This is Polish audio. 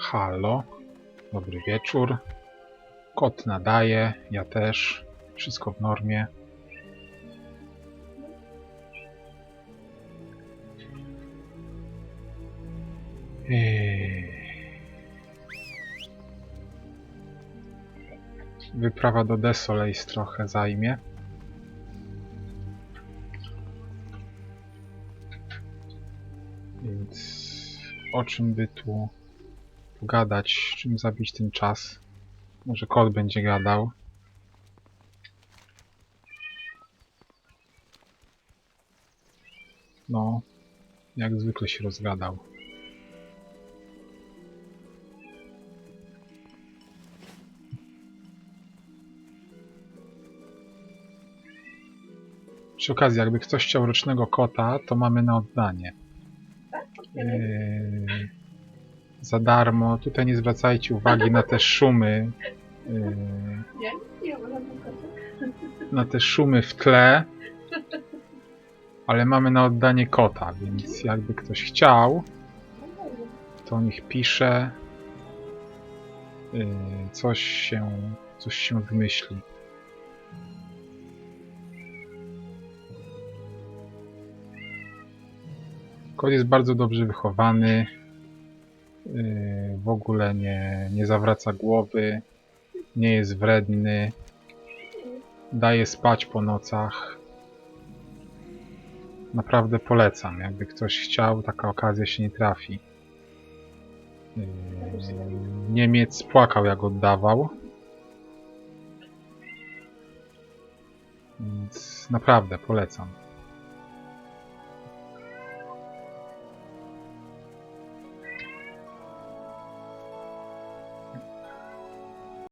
Halo. Dobry wieczór. Kot nadaje, ja też. Wszystko w normie. Wyprawa do Desoleis trochę zajmie. Więc o czym by tu pogadać, czym zabić ten czas? Może kot będzie gadał. No, jak zwykle się rozgadał. Przy okazji, jakby ktoś chciał rocznego kota, to mamy na oddanie. Yy, za darmo. Tutaj nie zwracajcie uwagi na te szumy. Mam na te szumy w tle. Ale mamy na oddanie kota, więc jakby ktoś chciał, to niech pisze. Yy, coś się, coś się wymyśli. Kot jest bardzo dobrze wychowany. W ogóle nie, nie zawraca głowy. Nie jest wredny. Daje spać po nocach. Naprawdę polecam. Jakby ktoś chciał, taka okazja się nie trafi. Yy, Niemiec płakał jak oddawał. Więc naprawdę polecam.